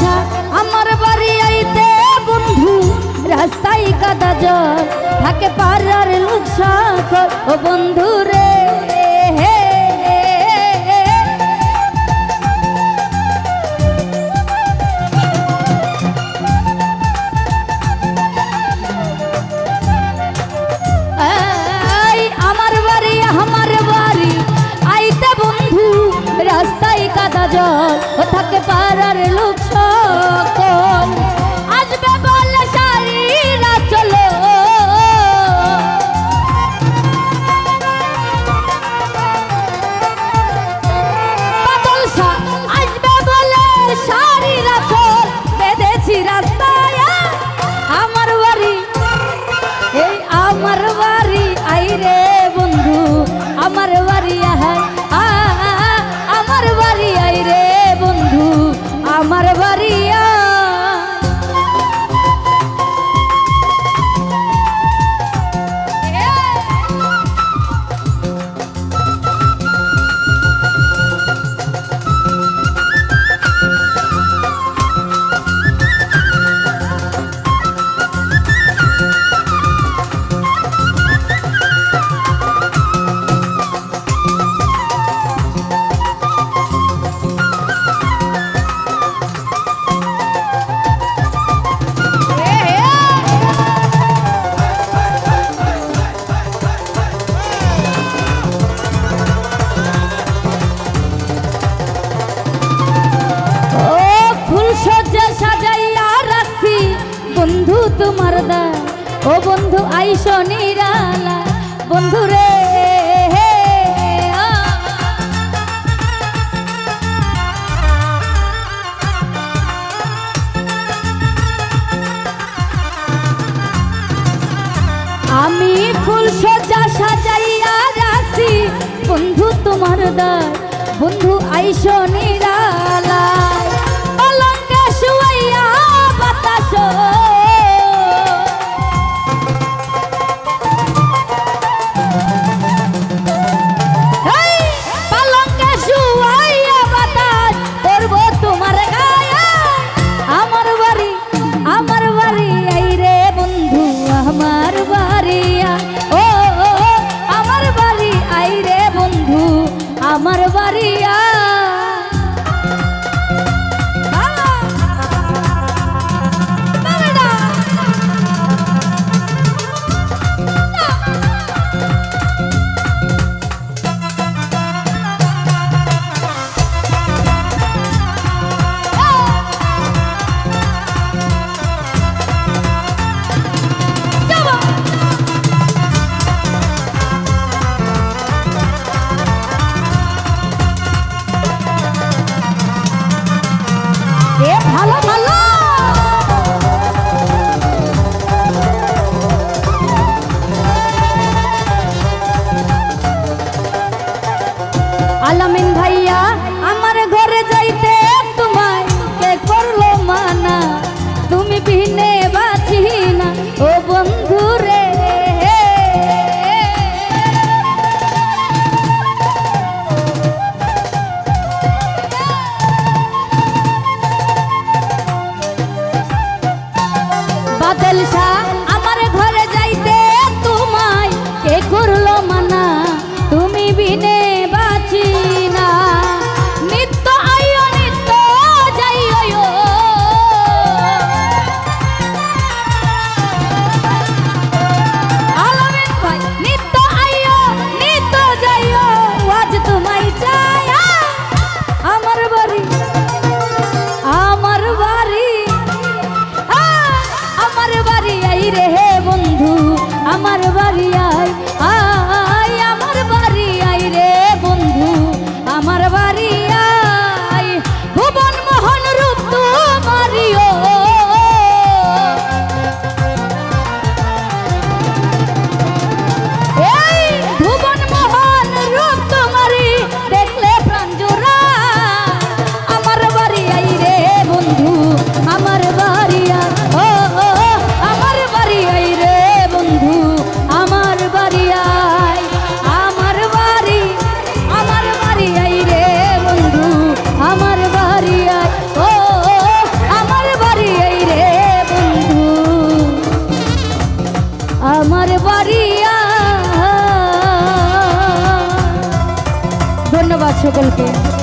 শাহ আমার বাড়ি আইতে বন্ধু, রাস্তায় কাদা জল, থাকে পাড়ার লোক ও বন্ধু রে রাস্তায় জল ও পারার লোক আমার তোমার দা ও বন্ধু, আইসো নিরালা। বন্ধু রে আমি ফুল সজ্জা সাজাইয়া রাখছি। বন্ধু তোমার দার বন্ধু, আইসো নিরালায় ভালো ভালো। আলামিন ভাইয়া আমার ঘরে যাইতে তোমায় কে করল মানা? তুমি বিনে সকলকে